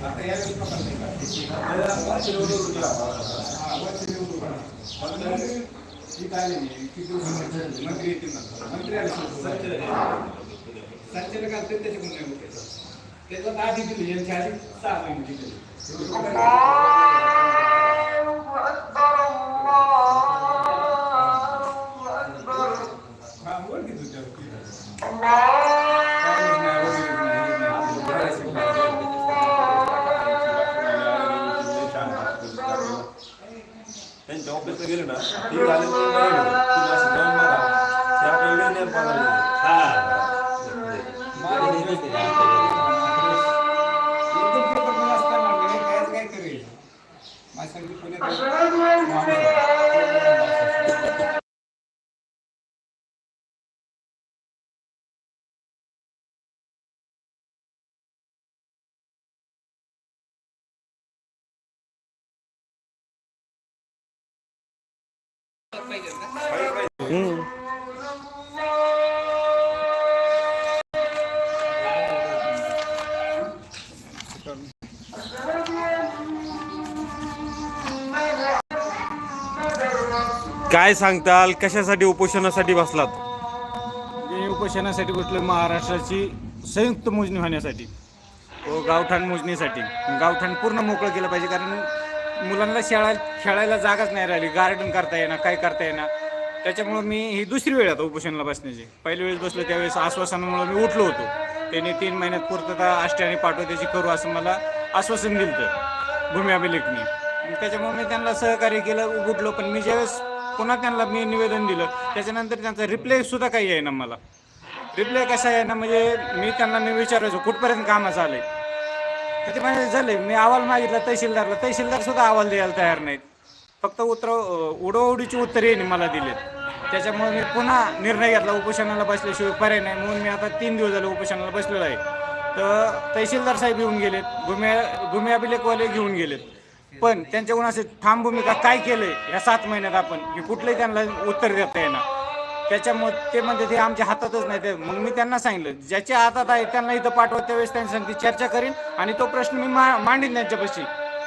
आता या वेळेस लोकांना नाही का? आले नाही. किती मंत्री येतील ना. मंत्री आले संचालक आले त्याच्याकडून नाही त्याच्यात आधी दिली यांच्या आधी सहा महिने दिले त्यांच्या ऑफिसला गेले ना ते आले तर काय सांगताल? कशासाठी उपोषणासाठी बसलात? मी उपोषणासाठी बसलो महाराष्ट्राची संयुक्त मोजणी होण्यासाठी. व गावठाण मोजणीसाठी. गावठाण पूर्ण मोकळं केलं पाहिजे कारण मुलांना शाळा खेळायला जागाच नाही राहिली. गार्डन करता येणार काय करता येणार त्याच्यामुळं मी ही दुसरी वेळ आता उपोषणाला बसण्याची. पहिल्या वेळेस बसलो त्यावेळेस आश्वासनामुळे मी उठलो होतो. त्यांनी तीन महिन्यात पूर्तता आष्ट्याने पाठव त्याची करू असं मला आश्वासन दिलं होतं. भूमी अभिलेखनी. त्याच्यामुळे मी त्यांना सहकार्य केलं उठलो. पण मी ज्यावेळेस पुन्हा त्यांना मी निवेदन दिलं त्याच्यानंतर त्यांचा रिप्लेसुद्धा काही आहे ना मला. रिप्लाय कसा आहे ना म्हणजे मी त्यांना मी विचारायचो कुठपर्यंत कामाचं आलं आहे ते म्हणजे झाले? मी अहवाल मागितला तहसीलदारला. तहसीलदार सुद्धा अहवाल द्यायला तयार नाहीत. फक्त उतर उडवडीची उत्तरे यांनी मला दिलेत. त्याच्यामुळे मी पुन्हा निर्णय घेतला. उपोषणाला बसल्याशिवाय पर्याय नाही. म्हणून मी आता तीन दिवस झाले उपोषणाला बसलेलो आहे. तर तहसीलदार साहेब येऊन गेलेत. गुमे गुमे अभिलेखवाले घेऊन गेलेत. पण त्यांच्याकडून असे ठाम भूमिका काय केलंय? या सात महिन्यात आपण की कुठलंही त्यांना उत्तर देता येणार. त्याच्यामुळे ते म्हणते ते आमच्या हातातच नाही ते. मग मी त्यांना सांगितलं ज्याच्या हातात आहे त्यांना इथं पाठवा त्यावेळेस त्यांनी सांगते चर्चा करीन. आणि तो प्रश्न मी मा मांडीन त्यांच्यापाशी.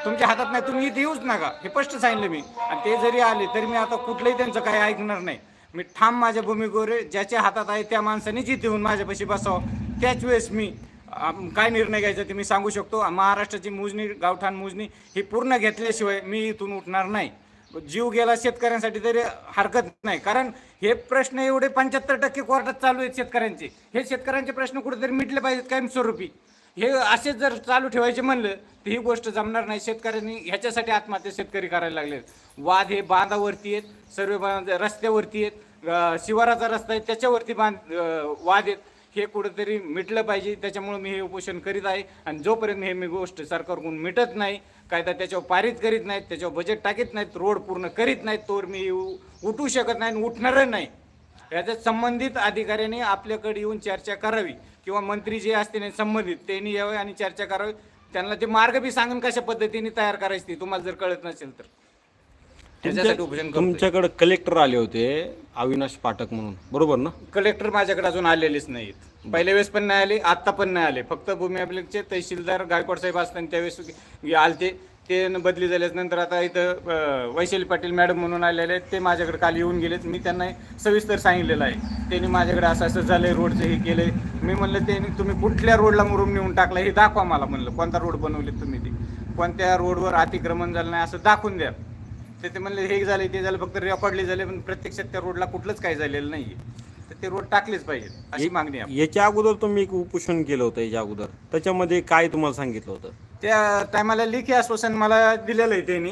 तुमच्या हातात नाही तुम्ही इथे येऊच नका. हे स्पष्ट सांगितलं मी. आणि ते जरी आले तरी मी आता कुठलंही त्यांचं काही ऐकणार नाही. मी ठाम माझ्या भूमिकेवर ज्याच्या हातात आहे त्या माणसाने जिथे येऊन माझ्यापाशी बसावं. त्याच वेळेस मी काय निर्णय घ्यायचा ते मी सांगू शकतो. महाराष्ट्राची मोजणी गावठाण मोजणी ही पूर्ण घेतल्याशिवाय मी इथून उठणार नाही. जीव गेला शेतकऱ्यांसाठी तरी हरकत नाही. कारण हे प्रश्न एवढे पंच्याहत्तर टक्के कोर्टात चालू आहेत शेतकऱ्यांचे. हे शेतकऱ्यांचे प्रश्न कुठेतरी मिटले पाहिजेत कायमस्वरूपी. हे असेच जर चालू ठेवायचे म्हणलं तर ही गोष्ट जमणार नाही. शेतकऱ्यांनी ह्याच्यासाठी आत्महत्या शेतकरी करायला लागले वाद हे बांधावरती आहेत सर्व बांध रस्त्यावरती आहेत शिवाराचा रस्ता आहे त्याच्यावरती बांध वाद आहेत. हे कुठंतरी मिटलं पाहिजे. त्याच्यामुळे मी हे उपोषण करीत आहे. आणि जोपर्यंत हे मी गोष्ट सरकारकडून मिटत नाही कायदा त्याच्यावर पारित करीत नाहीत त्याच्यावर बजेट टाकीत नाहीत रोड पूर्ण करीत नाहीत तोवर मी उठू शकत नाही आणि उठणारच नाही. याच्यात संबंधित अधिकाऱ्यांनी आपल्याकडे येऊन चर्चा करावी किंवा मंत्री जे असतील संबंधित त्यांनी यावे आणि चर्चा करावी. त्यांना ते मार्ग बी सांगून कशा पद्धतीने तयार करायची ती तुम्हाला जर कळत नसेल तर. त्याच्यासाठी उपोषण करतोय. तुमच्याकडे कलेक्टर आले होते अविनाश पाठक म्हणून. बरोबर ना? कलेक्टर माझ्याकडे अजून आलेलेच नाहीत. पहिल्या वेळेस पण नाही आले आता पण नाही आले. फक्त भूमी अभिलेखचे तहसीलदार गायकवाड साहेब असताना त्यावेळेस आलते. ते न बदली झाल्याच नंतर आता इथं अं, वैशाली पाटील मॅडम म्हणून आलेले आहेत. ते माझ्याकडे काल येऊन गेलेत. मी त्यांना सविस्तर सांगितलेलं आहे. त्यांनी माझ्याकडे असं असं झालंय रोडचं हे केलंय. मी म्हणलं ते तुम्ही कुठल्या रोडला मुरुम नेऊन टाकला? हे दाखवा मला. म्हणलं कोणता रोड बनवले तुम्ही ते? कोणत्या रोडवर अतिक्रमण झालं नाही असं दाखवून द्या. ते ते म्हणले हे झाले ते झालं फक्त रेकॉर्डले झाले पण प्रत्यक्षात त्या रोडला कुठलंच काही झालेलं नाही तर ते रोड टाकलेच पाहिजे अशी मागणी आहे. याच्या अगोदर तुम्ही एक उपोषण केलं होतं याच्या अगोदर. त्याच्यामध्ये काय तुम्हाला सांगितलं होतं? त्या टायमाला लेखी आश्वासन मला दिलेलं आहे त्यांनी.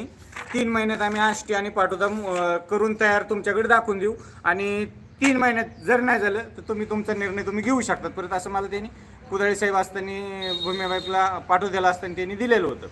तीन महिन्यात आम्ही आष्टी आणि पाठोदा अं, करून तयार तुमच्याकडे दाखवून देऊ. आणि तीन महिन्यात जर नाही झालं तर तुम्ही तुमचा निर्णय तुम्ही घेऊ शकतात. परत असं मला त्यांनी कुदळे साहेब असताना भूमी पाठवलेला असताना त्यांनी दिलेलं होतं.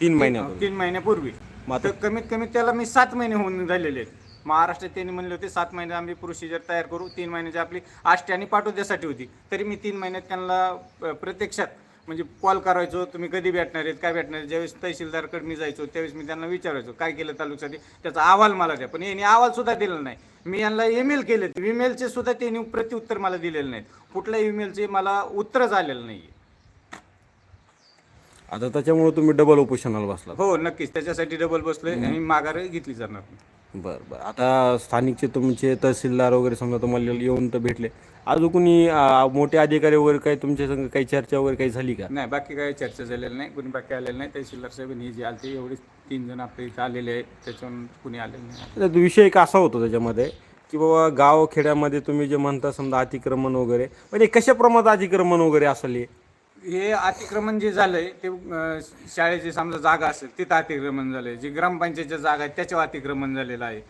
तीन महिन्यापूर्वी. तीन महिन्यापूर्वी. मग आता- तर कमीत कमी त्याला मी सात महिने होऊन झालेले आहेत. महाराष्ट्रात त्यांनी म्हणले होते सात महिने आम्ही प्रोसिजर तयार करू तीन महिन्याची आपली आष्टी आणि पाठवण्यासाठी होती. तरी मी तीन महिन्यात त्यांना अ, प्रत्यक्षात म्हणजे कॉल करायचो तुम्ही कधी भेटणार आहेत काय भेटणार आहेत ज्यावेळेस तहसीलदारकडे मी जायचो त्यावेळेस मी त्यांना विचारायचो काय केलं तालुक्यासाठी त्याचा अहवाल मला द्या. पण यांनी अहवाल सुद्धा दिला नाही. मी यांना ईमेल केले ईमेलचे सुद्धा त्यांनी प्रत्युत्तर मला दिलेलं नाही कुठल्या ईमेलचे मला उत्तरच आलेलं नाही आता त्याच्यामुळे तुम्ही डबल उपोषणाला बसलात. हो नक्कीच. त्याच्यासाठी डबल बसलोय आणि माघार घेतली जाणार नाही. बरं बरं. आता स्थानिकचे तुमचे तहसीलदार वगैरे समजा तुम्हाला येऊन तर भेटले. अजून कुणी अं, मोठे अधिकारी वगैरे काही तुमच्या संग काही चर्चा वगैरे काही झाली का? नाही बाकी काही चर्चा झालेली नाही. कुणी बाकी आलेलं नाही. तहसीलदार साहेब हे जे आले एवढे तीन जण आपल्या इथं आलेले आहेत. त्याच्यावरून कुणी आलेलं नाही. विषय एक असा होतो त्याच्यामध्ये की बाबा गाव खेड्यामध्ये तुम्ही जे म्हणता समजा अतिक्रमण वगैरे म्हणजे कशा प्रमाणात अतिक्रमण वगैरे असेल? हे? अतिक्रमण जे झालंय ते अं, शाळेची समजा जागा असेल तिथं अतिक्रमण झालंय. जी ग्रामपंचायतच्या जागा आहेत त्याच्यावर अतिक्रमण झालेलं आहे.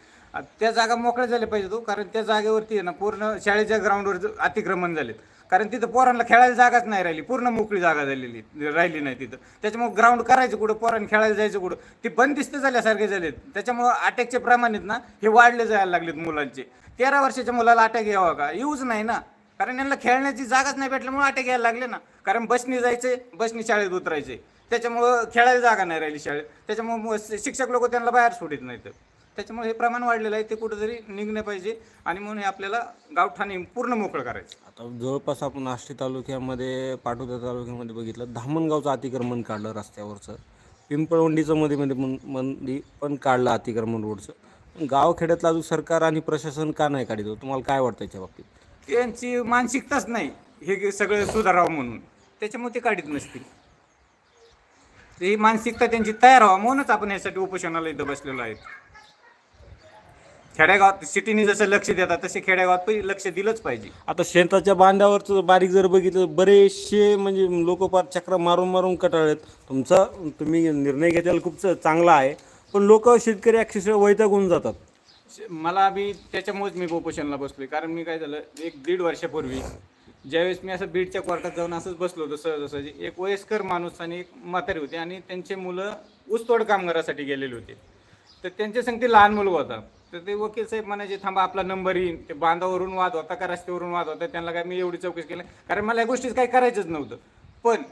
त्या जागा मोकळ्या झाल्या पाहिजे तो हो, कारण त्या जागेवरती आहे ना पूर्ण शाळेच्या ग्राउंडवर ज- अतिक्रमण झालेत. कारण तिथं पोरांना खेळायला जागाच नाही राहिली पूर्ण मोकळी जागा झालेली राहिली नाही तिथं. त्याच्यामुळे ग्राउंड करायचं कुठं पोरांना खेळायला जायचं कुठं ते बंदिस्त झाल्यासारखे झालेत. त्याच्यामुळं अटॅकचे प्रमाण आहेत ना हे वाढले जायला लागलेत मुलांचे. तेरा वर्षाच्या मुलाला अटॅक यावा का? येऊच नाही ना. कारण यांना खेळण्याची जागाच नाही भेटल्यामुळे आटे घ्यायला लागले ना. कारण बसनी जायचे बसनी शाळेत उतरायचे. त्याच्यामुळं खेळायला जागा नाही राहिली शाळेत. त्याच्यामुळे शिक्षक लोक त्यांना बाहेर सोडित नाहीत. त्याच्यामुळे हे प्रमाण वाढलेलं आहे ते कुठेतरी निघणे पाहिजे आणि म्हणून हे आपल्याला गावठाणे पूर्ण मोकळं करायचं. आता जवळपास आपण आष्टी तालुक्यामध्ये पाटोदा तालुक्यामध्ये बघितलं धामणगावचं अतिक्रमण काढलं रस्त्यावरचं. पिंपळवंडीचं मध्ये मध्ये पण मंदी पण काढलं अतिक्रमण रोडचं. गावखेड्यातला अजून सरकार आणि प्रशासन का नाही काढित? तुम्हाला काय वाटतं याच्या बाबतीत? त्यांची मानसिकताच नाही. हे सगळं सुधारावं म्हणून. त्याच्यामुळे ते काढीत नसतील. ही मानसिकता त्यांची तयार व्हावं म्हणूनच आपण यासाठी उपोषणाला इथं बसलेलो आहेत. खेड्यागावात सिटीने जसं लक्ष देतात तसे खेड्यागावात पण लक्ष दिलंच पाहिजे. आता शेताच्या बांधावरच बारीक जर बघितलं बरेचसे म्हणजे लोक फार चक्र मारून मारून कटाळलेत. तुमचा तुम्ही निर्णय घेतलेला खूप चांगला आहे. पण लोक शेतकरी अक्षरशः वैतागून जातात. मला बी त्याच्यामुळेच मी पोपोशनला बसलोय. कारण मी काय झालं एक दीड वर्षापूर्वी ज्यावेळेस मी असं बीडच्या कोर्टात जाऊन असंच बसलो होतो सहजासहजी. एक वयस्कर माणूस आणि एक म्हातारी होती आणि त्यांचे मुलं ऊसतोड कामगारासाठी गेलेले होते. तर त्यांच्या संग ते लहान मुलगा होता. तर ते वकील साहेब म्हणायचे थांबा आपला नंबर येईन. ते बांधावरून वाद होता का रस्त्यावरून वाद होता त्यांना काय मी एवढी चौकशी केली कारण मला या गोष्टीच काही करायचंच नव्हतं. पण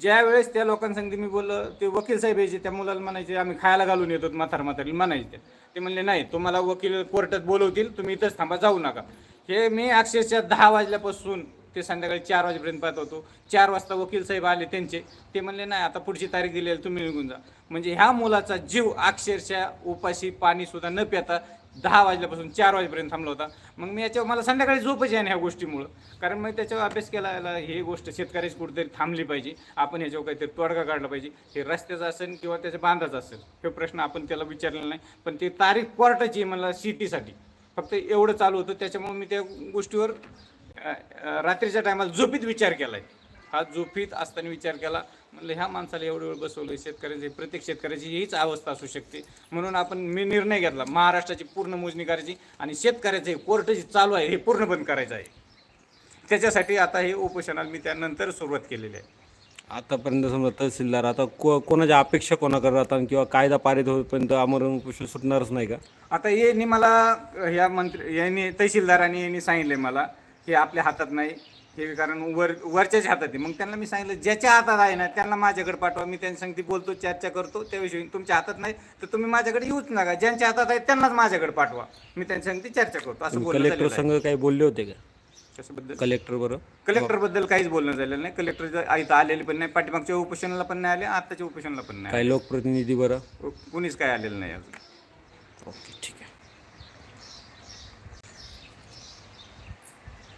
ज्या वेळेस त्या लोकांसंगती मी बोललो ते वकील साहेब यायचे त्या मुलाला म्हणायचे आम्ही खायला घालून येतो म्हातार म्हातारी म्हणायचे. ते म्हणले नाही तुम्हाला वकील कोर्टात बोलवतील तुम्ही इथंच थांबा जाऊ नका. हे मी अक्षरशः दहा वाजल्यापासून ते संध्याकाळी चार वाजेपर्यंत पाहत होतो. चार वाजता वकील साहेब आले त्यांचे. ते म्हणले नाही आता पुढची तारीख दिलेली तुम्ही निघून जा. म्हणजे ह्या मुलाचा जीव अक्षरशः उपाशी पाणीसुद्धा न पिता दहा वाजल्यापासून चार वाजेपर्यंत थांबला होता. मग मी याच्यावर मला संध्याकाळी झोपच आहे ना ह्या गोष्टीमुळं. कारण मग त्याच्यावर अभ्यास केला हे ही गोष्ट शेतकऱ्याची कुठेतरी थांबली पाहिजे. आपण ह्याच्यावर काहीतरी तोडगा काढला पाहिजे. हे रस्त्याचा असेल किंवा त्याच्या बांधाचा असेल हे प्रश्न आपण त्याला विचारलेला नाही. पण ती तारीख कोर्टाची आहे मला सिटीसाठी. फक्त एवढं चालू होतं. त्याच्यामुळे मी त्या गोष्टीवर रात्रीच्या टायमाला झोपीत विचार केला आहे हा झोपीत असताना विचार केला. म्हणलं ह्या माणसाला एवढं वेळ बसवलं शेतकऱ्याची प्रत्येक शेतकऱ्याची हीच अवस्था असू शकते. म्हणून आपण मी निर्णय घेतला महाराष्ट्राची पूर्ण मोजणी करायची आणि शेतकऱ्याचे कोर्ट जे चालू आहे हे पूर्ण बंद करायचं आहे. त्याच्यासाठी आता हे उपोषणाला मी त्यानंतर सुरुवात केलेली आहे. आतापर्यंत समजा तहसीलदार आता को कोणाच्या अपेक्षा कोणाकडे राहतात किंवा कायदा पारित होईपर्यंत आमरण उपोषण सुटणारच नाही का? आता यांनी मला ह्या मंत्री यांनी तहसीलदारांनी यांनी सांगितले मला हे आपल्या हातात नाही. हे कारण वर वरच्याच हातात आहे. मग त्यांना मी सांगितलं ज्याच्या हातात आहे ना त्यांना माझ्याकडे पाठवा. मी त्यांच्या सांगते बोलतो चर्चा करतो. त्याविषयी तुमच्या हातात नाही तर तुम्ही माझ्याकडे येऊच नका. ज्यांच्या हातात आहे त्यांनाच माझ्याकडे पाठवा. मी त्यांच्या सांगते चर्चा करतो. असं कलेक्टर. संघ काही बोलले होते का? कशाबद्दल? कलेक्टर बरं? कलेक्टरबद्दल काहीच बोलणं झालेलं नाही. कलेक्टर इथं आलेले पण नाही. पाठीमागच्या उपोषणाला पण नाही आले आताच्या उपोषणाला पण नाही काही लोकप्रतिनिधी बरं. कुणीच काय आलेलं नाही अजून. ओके ठीक आहे.